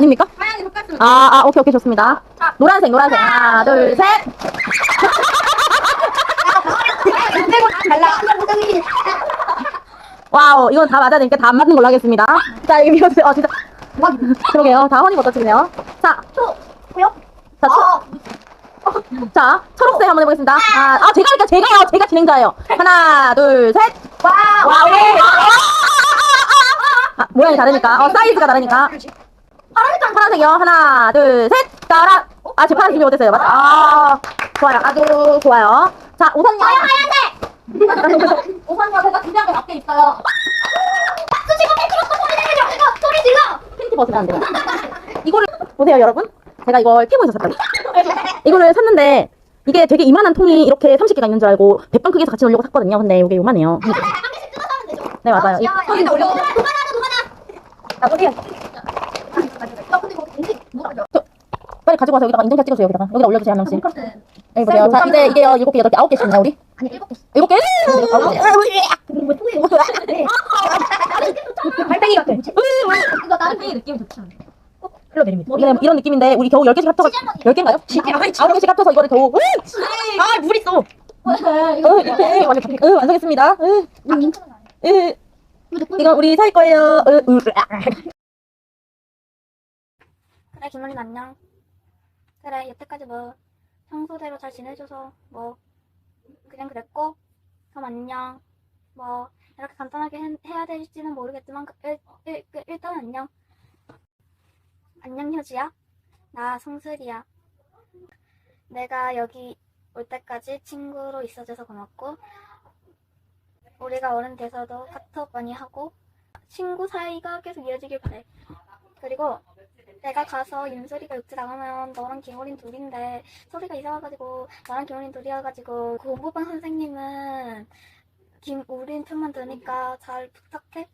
아닙니까? 하얀이 바꿨어. 아, 아, 오케이, 오케이, 좋습니다. 노란색, 노란색. 하나, 둘, 셋. 빼고 다 달라. 와우, 이건 다 맞아야 되니까 다 안 맞는 걸로 하겠습니다. 자, 이거 밀어주세요. 어, 진짜. 그러게요. 자, 허니가 어떠시네요? 자, 보여? 자, 초, 자, 초록색 한번 해보겠습니다. 아, 아, 제가 하니까 제가요. 제가 진행자예요. 하나, 둘, 셋. 와. 와우. 아, 모양이 다르니까. 어, 사이즈가 다르니까. 파란색, 파란색이요. 하나, 둘, 셋. 따라. 아, 제 파란색 준비 못했어요. 맞아. 아, 좋아요. 아주 좋아요. 자, 우선요. 하얀색. 우선요, 제가 준비한 게몇개 있어요. 박수 치고 팬티로서 소리 내려. 이거 소리 질러. 팬티 벗으면 안 돼요. 이거를, 보세요, 여러분. 제가 이걸 피부에서 샀거든요. 이거를 샀는데, 이게 되게 이만한 통이 이렇게 30개가 있는 줄 알고, 백방 크기에서 같이 넣으려고 샀거든요. 근데 이게 요만해요. 한 개씩 뜯어서 하면 되죠. 네, 맞아요. 이- 야, 야, 여기 올려. 누가 나. 아, 보세요. 나 근데 거기 인식 뭐라죠? 빨리 가지고 와서 여기다가 인증샷 찍어주세요, 여기다가. 여기다 올려주세요, 한 명씩. 네. 여기 보세요. 자, 이제 이게요, 일곱 개, 여덟 개, 아홉 개씩 우리? 아니 일곱 개. 일곱 개? 아홉 개. 왜 통해요? 네. 발팽이 같아. 이거 나는 느낌이 좋지 않아? 흘러 내립니다. 이런, 이런 느낌인데, 우리 겨우 열 개씩 합쳐서, 열 개인가요? 아홉 개씩 합쳐서 이거를 겨우, 아, 물 있어. 완전, 어, 완성했습니다. 어, 아, 괜찮아. 어, 이건 우리 살 거예요. 어, 으, 그래 김원린 안녕 그래 여태까지 뭐 평소대로 잘 지내줘서 뭐 그냥 그랬고 그럼 안녕. 뭐 이렇게 간단하게 해, 해야 될지는 모르겠지만 그- 일, 일, 그- 일단 안녕. 안녕 효지야. 나 성슬이야. 내가 여기 올 때까지 친구로 있어줘서 고맙고 우리가 어른 돼서도 카톡 많이 하고 친구 사이가 계속 이어지길 바래. 그리고 내가 가서 윤소리가 육지 나가면 너랑 김우린 둘인데 소리가 이사 와가지고 나랑 김우린 둘이어가지고 그 공부반 선생님은 김우린 편만 드니까 잘 부탁해.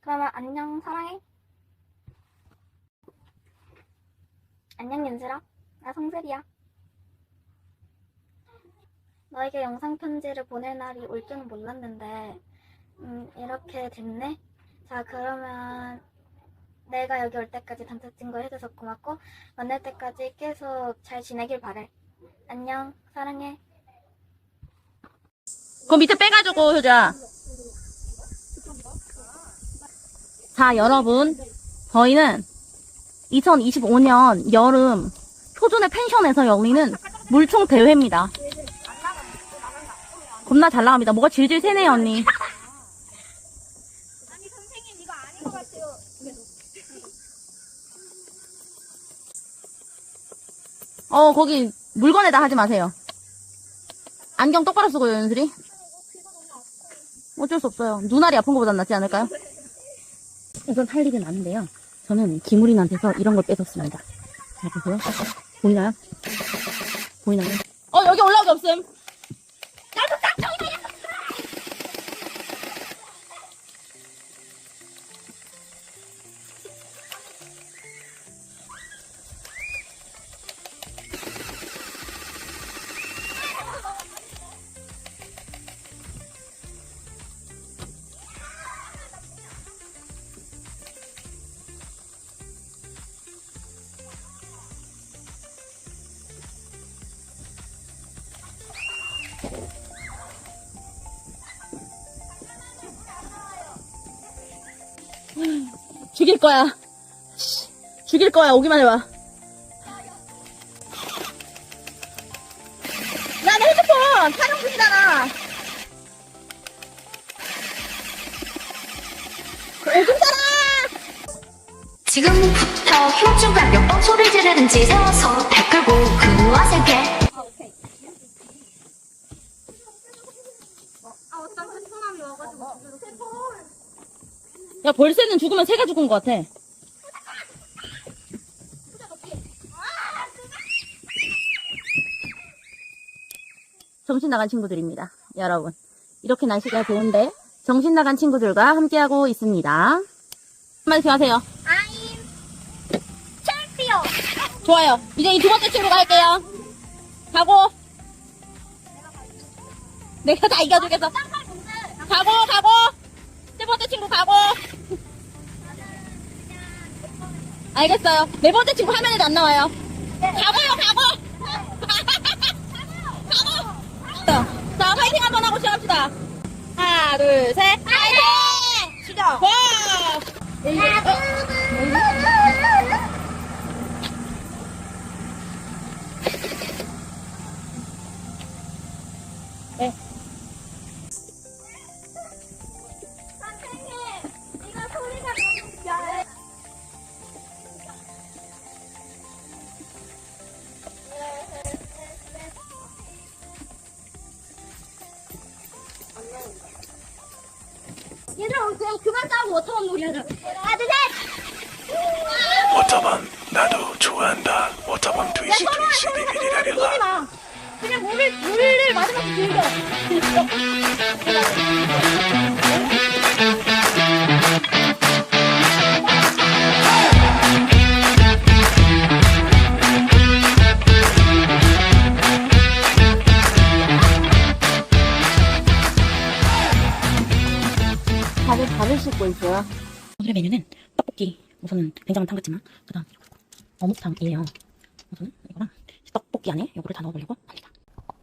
그러면 안녕 사랑해. 안녕 윤슬아. 나 성슬이야. 너에게 영상 편지를 보낼 날이 올 줄은 몰랐는데 음, 이렇게 됐네. 자, 그러면 내가 여기 올 때까지 단체 친구 해줘서 고맙고 만날 때까지 계속 잘 지내길 바래. 안녕, 사랑해. 그 밑에 빼가지고, 효자. 자, 여러분. 저희는 2025년 여름 표준의 펜션에서 열리는 물총 대회입니다. 겁나 잘 나갑니다. 뭐가 질질 새네요, 언니. 어, 거기 물건에다 하지 마세요. 안경 똑바로 쓰고요, 연슬이. 어쩔 수 없어요. 눈알이 아픈 것보단 낫지 않을까요? 우선 할 일은 아닌데요. 저는 기물인한테서 이런 걸 뺏었습니다. 자, 보세요. 보이나요? 보이나요? 어, 여기 올라오기 없음. 죽일 거야. 씨, 죽일 거야. 오기만 해봐. 야, 내 핸드폰! 촬영 중이잖아! 오줌 싸라! 지금부터 효주가 몇 번 소리 지르는지 세워서 댓글 보그와 세게 야, 벌새는 죽으면 새가 죽은 것 같아. 정신 나간 친구들입니다. 여러분. 이렇게 날씨가 좋은데, 정신 나간 친구들과 함께하고 있습니다. 한마디씩 하세요. I'm 챔피언. 좋아요. 이제 이 두 번째 친구가 할게요. 가고. 내가 다 이겨주겠어. 가고, 가고. 세 번째 친구 가고. 알겠어요. 네 번째 친구 화면에도 안 나와요. 가고요, 가고! 가고! 자, 화이팅 한번 하고 시작합시다. 하나, 둘, 셋. 화이팅! 시작! 와! 얘들 셋! 워터밤 나도 좋아한다 워터밤 트위스 트위스 마. 그냥 물을, 물을 마지막에 즐겨. 있어요. 오늘의 메뉴는 떡볶이. 우선은 굉장한 탕 같지만 그다음 어묵탕이에요. 우선은 이거랑 떡볶이 안에 요거를 다 넣어보려고 합니다.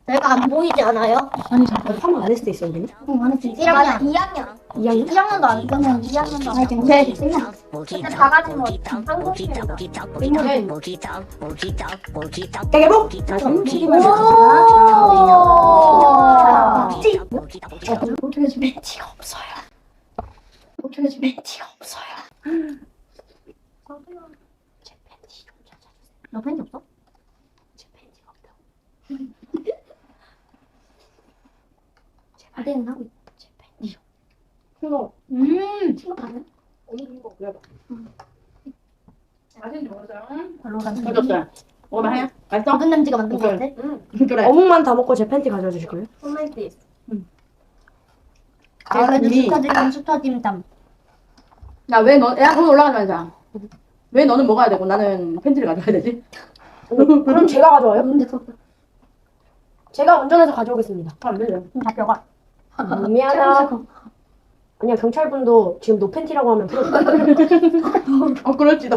내가 안 보이지 않아요? 아니 잠깐 한번 안 했을 때 있어 우리는? 응, 안 했지. 1학년. 2학년. 2학년? 1학년도 안 끝나면 2학년도 안 했지. 네. 그때 다 가진 거 한국이랑 인물을 깨개복! 어떻게 좀 멘티가 없어요. 어떻게 좀 멘티가 없어요. 제 팬티 좀 찾아주세요. 너 팬티 없어? 제 팬티가 없다고. 제 발대는 하고 있제 팬티. 이거 음, 친구 봤네? 맛있는지 모르죠? 별로 간 어졌어요. 먹으면 해요? 맛있어? 먹은 냄새가 만든 거 같아? 그래. 어묵만 다 먹고 제 팬티 가져와 주실 거예요? 아, 그래도 이미- 스타드림 스타드림담. 야, 왜 너, 야, 거기 올라가지 말자. 왜 너는 먹어야 되고 나는 팬티를 가져야 되지? 그럼 제가 가져와요? 제가 운전해서 가져오겠습니다. 안 되죠. 잡혀가. 음, 미안하다. 아니야 경찰분도 지금 노 팬티라고 하면 풀어줘. 어, 그렇지도.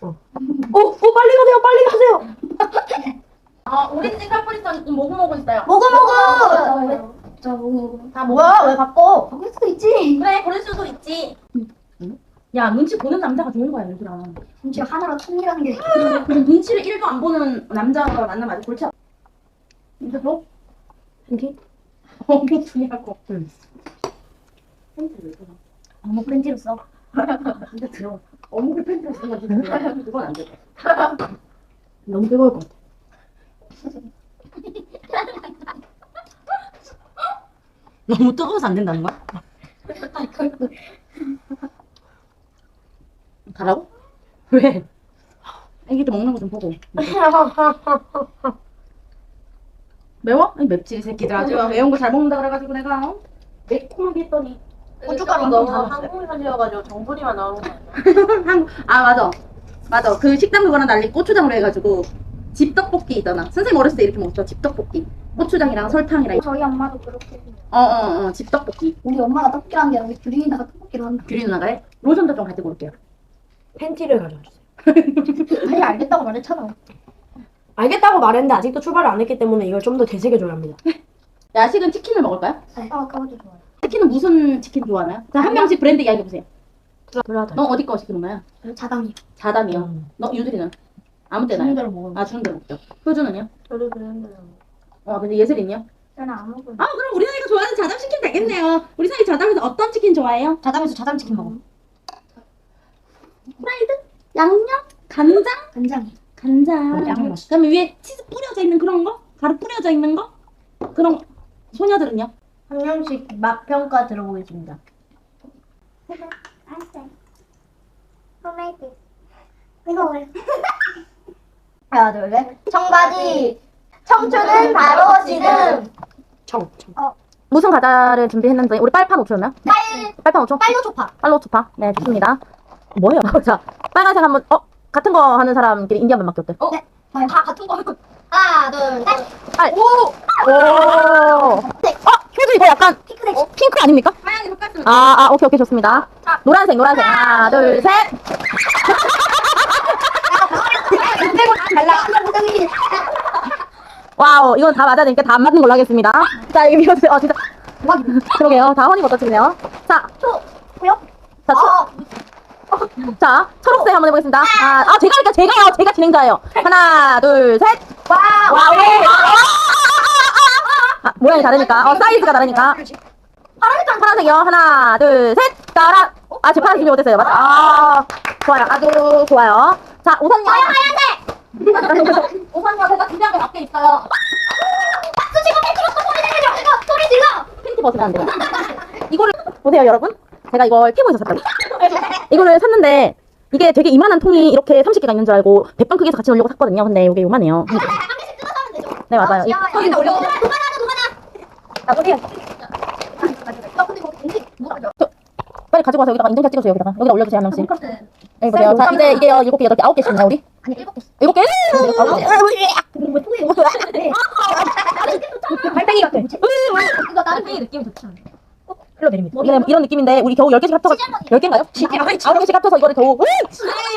어, 어 빨리 가세요, 빨리 가세요. 아, 오렌지 카프리선 모구 먹고 있어요. 먹어 먹어. 저 뭐야? 왜 바꿔? 바꿀 수도 있지. 그래, 그럴 수도 있지. 야, 눈치 보는 남자가 좋은 거야, 얘들아. 진짜 하나로 통일하는 게. 눈치를 1도 안 보는 남자가 만나면 아주 골치 아파. 진짜 너? 팬티? 어묵 주냐고. 어머 팬티로 써. 진짜 들어. 어묵을 팬티로 쓰면 그건 안 돼. 너무 뜨거울 것 같아. 너무 뜨거워서 안 된다는 거야? 가라고? 왜? 애기들 먹는 거 좀 보고. 매워? 아니, 맵지, 이 새끼들. 아주 매운 거 잘 먹는다 그래가지고 내가 어? 매콤하게 했더니. 고춧가루 너무 한국에 살려가지고 정수리만 나오는 거 아니야? 한국- 아, 맞아. 맞아. 그 식당 그거랑 달리 고추장으로 해가지고 집 떡볶이 있잖아. 선생님 어렸을 때 이렇게 먹었죠. 집 떡볶이. 고추장이랑 설탕이랑. 저희 엄마도 그렇게. 해요. 어, 어, 어. 집 떡볶이. 우리 엄마가 떡볶이를 하는 게 아니라 우리 규린이가 떡볶이를 하는 규리 누나가 해? 로션도 좀 가지고 올게요. 팬티를 가져와 주세요. 거. 아니 알겠다고 말했잖아. 알겠다고 말했는데 아직도 출발을 안 했기 때문에 이걸 좀 더 되새겨줘야 합니다. 야식은 치킨을 먹을까요? 아 그것도 좋아요. 치킨은 무슨 치킨 좋아하나요? 자, 한 명씩 브랜드 이야기해 보세요. 불하다. 너 어디 거 시키는 거야? 저는 자담이요. 자담이요. 음. 너 유들이는? 아무 때나. 주는 대로 먹어요. 아, 주는 대로 먹죠. 효주는요? 저도 그랬는데. 어, 근데 예슬이는요? 저는 안 먹어요. 아, 그럼 우리 사이가 좋아하는 자담 치킨 되겠네요. 우리 사이 자담에서 어떤 치킨 좋아해요? 자담에서 자담 치킨 먹어. 프라이드? 양념? 간장? 간장이. 간장. 양념 그럼 위에 치즈 뿌려져 있는 그런 거? 가루 뿌려져 있는 거? 그럼 소녀들은요? 한 명씩 맛 평가 들어보겠습니다. 이거 왜? 하나 둘 셋. 청바지. 청춘은 바로 지금. 청, 청. 무슨 과자를 준비했는지 우리 빨판 5초였나요? 빨 빨판 5초? 빨로 초파. 빨로 초파. 네, 좋습니다. 뭐예요? 자, 빨간색 한번 어 같은 거 하는 사람끼리 인디 한번 맡겼대. 어? 네, 다 같은 거. 하나 둘 셋. 빨. 오. 오. 어, 효주 이거 약간 핑크색. 어, 핑크 아닙니까? 하얀이 섞였으면. 아, 아, 오케이, 오케이, 좋습니다. 노란색, 노란색. 하나, 둘, 셋. 와우, 이건 다 맞아야 되니까 다 안 맞는 걸로 하겠습니다. 자, 이거 밀어주세요. 어, 진짜. 그러게요. 자, 허니가 어떠시네요? 자, 보여? 자, 초, 자, 초록색 한번 해보겠습니다. 아, 아, 제가 하니까 제가요. 제가 진행자예요. 하나, 둘, 셋. 와, 와우. 아, 모양이 다르니까. 어, 사이즈가 다르니까. 파란색, 파란색이요. 하나, 둘, 셋. 따라. 아, 제 파란색 준비 못했어요. 맞아. 아, 좋아요. 아주 좋아요. 자, 우선요. 하얀색. 우선요, 제가 준비한 게몇개 있어요. 박수 치고 팬티로 소리 내려. 이거 소리 질러. 팬티 벗으면 안 돼요. 이거를 보세요, 여러분. 제가 이걸 피부에서 샀거든요. 이거를 샀는데 이게 되게 이만한 통이 이렇게 30개가 있는 줄 알고 백방 크기에서 같이 넣으려고 샀거든요. 근데 이게 요만해요. 한 개씩 뜯어서 하면 되죠. 네, 맞아요. 이- 야, 야, 여기다 올려. 나도 나. 아, 근데 거기 뭐라죠? 빨리 가지고 와서 여기다가 인증샷 찍어주세요. 여기다가 여기다 올려주세요 한 명씩. 여기 보세요. 자 이제 이게요 일곱 개, 여덟 개, 아홉 개씩 있나요 우리? 아니 일곱 개. 일곱 개? 아홉 개. 왜 통이에요? 발팽이 같아. 이거 나는 팽이 느낌이 좋지 않아? 흘러 내립니다. 이런, 이런 느낌인데 우리 겨우 열 개씩 합쳐서 열 개인가요? 아홉 개씩 합쳐서 이거를 겨우.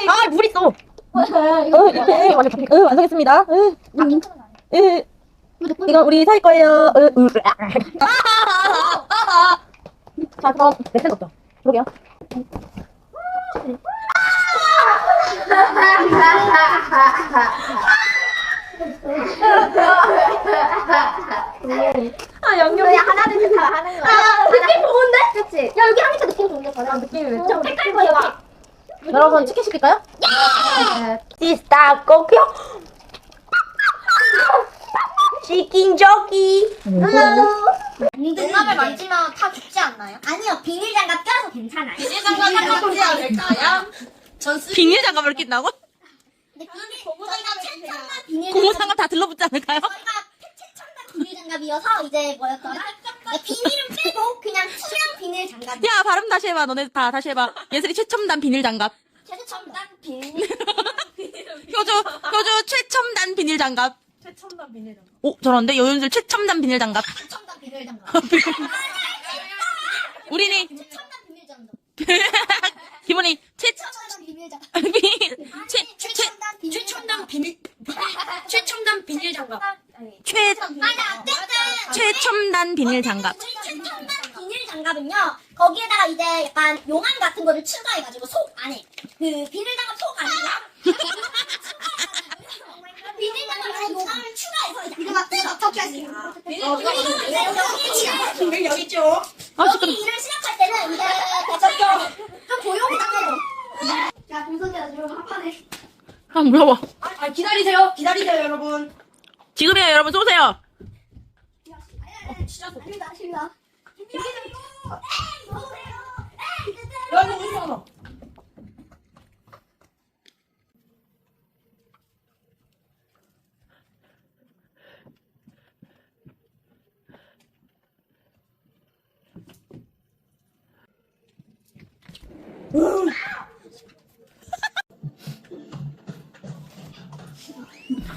아, 물 있어. 어, 이렇게 어, 완성했습니다. 어, 어, 이거 우리 살 거예요. 어, 으. 자, 그럼 넥센 없죠? 그러게요. 아, 양념이 하나 둘셋 다 하는 거야. 아, 느낌 좋은데? 그치? 야, 여기 하니까 느낌 좋은데, 전혀. 느낌이 왜? 좀 색깔 보여. 여러분 치킨 시킬까요? 시스타 꼬표. 치킨 조끼. 장갑을 만지면 다 죽지 않나요? 아니요, 비닐 장갑 껴서 괜찮아요. 비닐 장갑 껴지 않을까요? 비닐 장갑을 낀다고? 근데 비닐, 저희가 최첨단 비닐 고무 장갑, 장갑 다 들러붙지 않을까요? 비닐 장갑이어서 이제 뭐였더라? 네, 비닐은 빼고 그냥 투명 비닐 장갑. 야 발음 다시 해봐 너네 다 다시 해봐 예슬이 최첨단 비닐 장갑 최첨단 비닐. 효주 효주 최첨단 비닐 장갑 최첨단 비닐 장갑 오 저런데 여윤슬 최첨단 비닐 장갑 최첨단 비닐 장갑. 우린이 최첨단 비닐 장갑. 기분이 최 최첨단 비닐 장갑. 최 최첨단 비닐 최첨단 비닐 최첨단 비닐 장갑. 최 최첨단 비닐 장갑 최첨단 비닐 장갑은요 거기에다가 이제 약간 용암 같은 거를 추가해가지고 속 안에 그 비닐 장갑 속 안에 비닐 장갑에 용암을 추가해서 이제 이거 막 뜯어 어떻게 하지? 여기 여기 있죠. 여기 일을 시작할 때는 이제 대처럼 좀 조용히 당해요. 자 김선재야 지금 한판 해. 아 무서워 아, 기다리세요. 기다리세요, 여러분. 지금이야 여러분 쏘세요.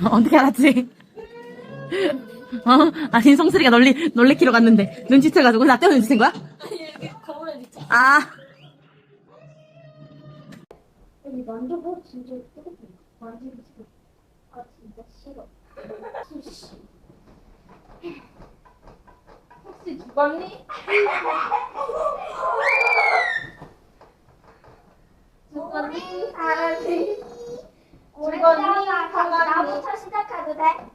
어떻게 알았지? 어? 아니 성슬이가 놀리 놀래키러 갔는데 눈치채가지고 나 때문에 눈치챈 거야? 아 여기 만져봐 진짜 뜨겁다. 만지기 싫어. 아 진짜 싫어. 혹시 혹시 죽었니? 죽었니? 아니. 죽었니? 나부터 시작해도 돼?